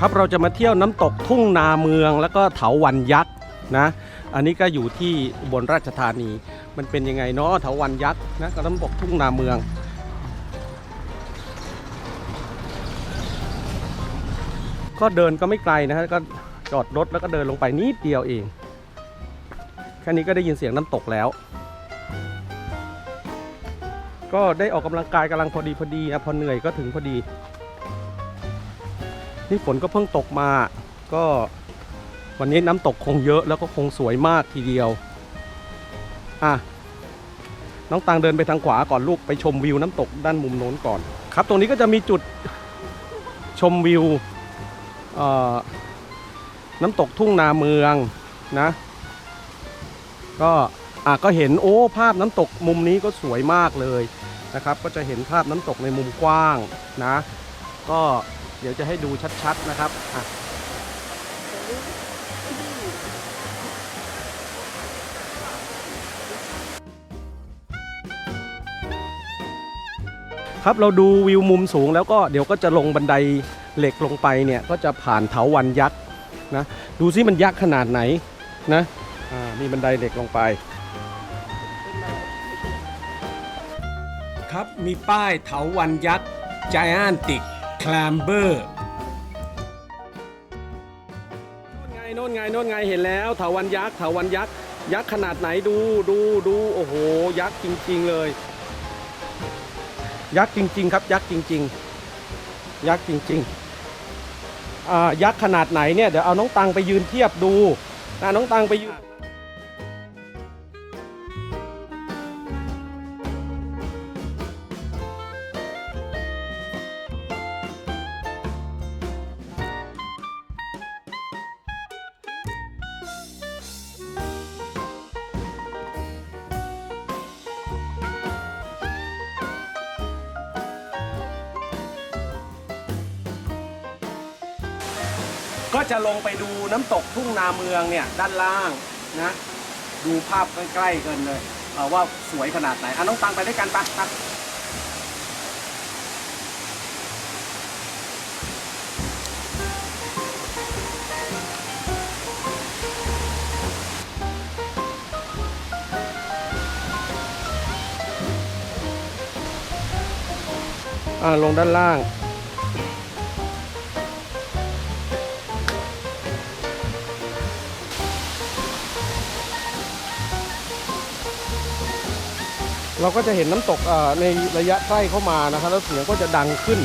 ครับเราจะมาเที่ยวน้ำตกทุ่งนาเมืองแล้วก็เถาวันยักษ์นะอันนี้ก็อยู่ที่อุบลราชธานี มันเป็นยังไงเนาะเถาวันยักษ์นะกับน้ำตกทุ่งนาเมืองก็เดินก็ไม่ไกลนะฮะก็จอดรถแล้วก็เดินลงไปนิดเดียวเอง แค่นี้ก็ได้ยินเสียงน้ำตกแล้ว ก็ได้ออกกำลังกายกำลังพอดีพอดีนะพอเหนื่อยก็ถึงพอดี นี่ฝนก็เพิ่งตกมา ก็วันนี้น้ำตกคงเยอะแล้วก็คงสวยมากทีเดียว อะ น้องตังเดินไปทางขวาก่อนลูกไปชมวิวน้ำตกด้านมุมโน้นก่อน ครับ ตรงนี้ก็จะมีจุดชมวิวน้ำตกทุ่งนาเมืองนะ ก็อะก็เห็นโอ้ภาพน้ำตกมุมนี้ก็สวยมากเลยนะครับ ก็จะเห็นภาพน้ำตกในมุมกว้างนะ ก็ เดี๋ยวจะให้ดูชัดๆนะครับอะครับเราดูวิวมุมสูงแล้วก็เดี๋ยวก็จะลงบันไดเหล็กลงไปเนี่ยก็จะผ่านเถาวันยักษ์นะดูซิมันยักษ์ขนาดไหนนะอ่ามีบันไดเหล็กลงไป ครับมีป้ายเถาวันยักษ์ Gigantic Clamber โน่นไงโน่นไงโน่นไงเห็นแล้วเถาวันยักษ์เถาวันยักษ์ยักษ์ขนาดไหนดูดูดูโอ้โห ยักษ์จริง ๆเลย ยักษ์จริง ๆ ครับ ยักษ์จริง ๆ ยักษ์จริงๆอ่ายักษ์ขนาดไหนเนี่ยเดี๋ยวเอาน้องตังไปยืนเทียบดูนะน้องตังไปยืน ก็จะลงไปดูน้ำตกทุ่งนาเมืองเนี่ยด้านล่างนะ ดูภาพใกล้ๆกันเลยเอ่อว่าสวยขนาดไหนอะน้องตังไปด้วยกันปะปะอ่าลงด้านล่าง เราก็จะเห็นน้ำตกในระยะใกล้เข้ามานะครับแล้วเสียงก็จะดังขึ้น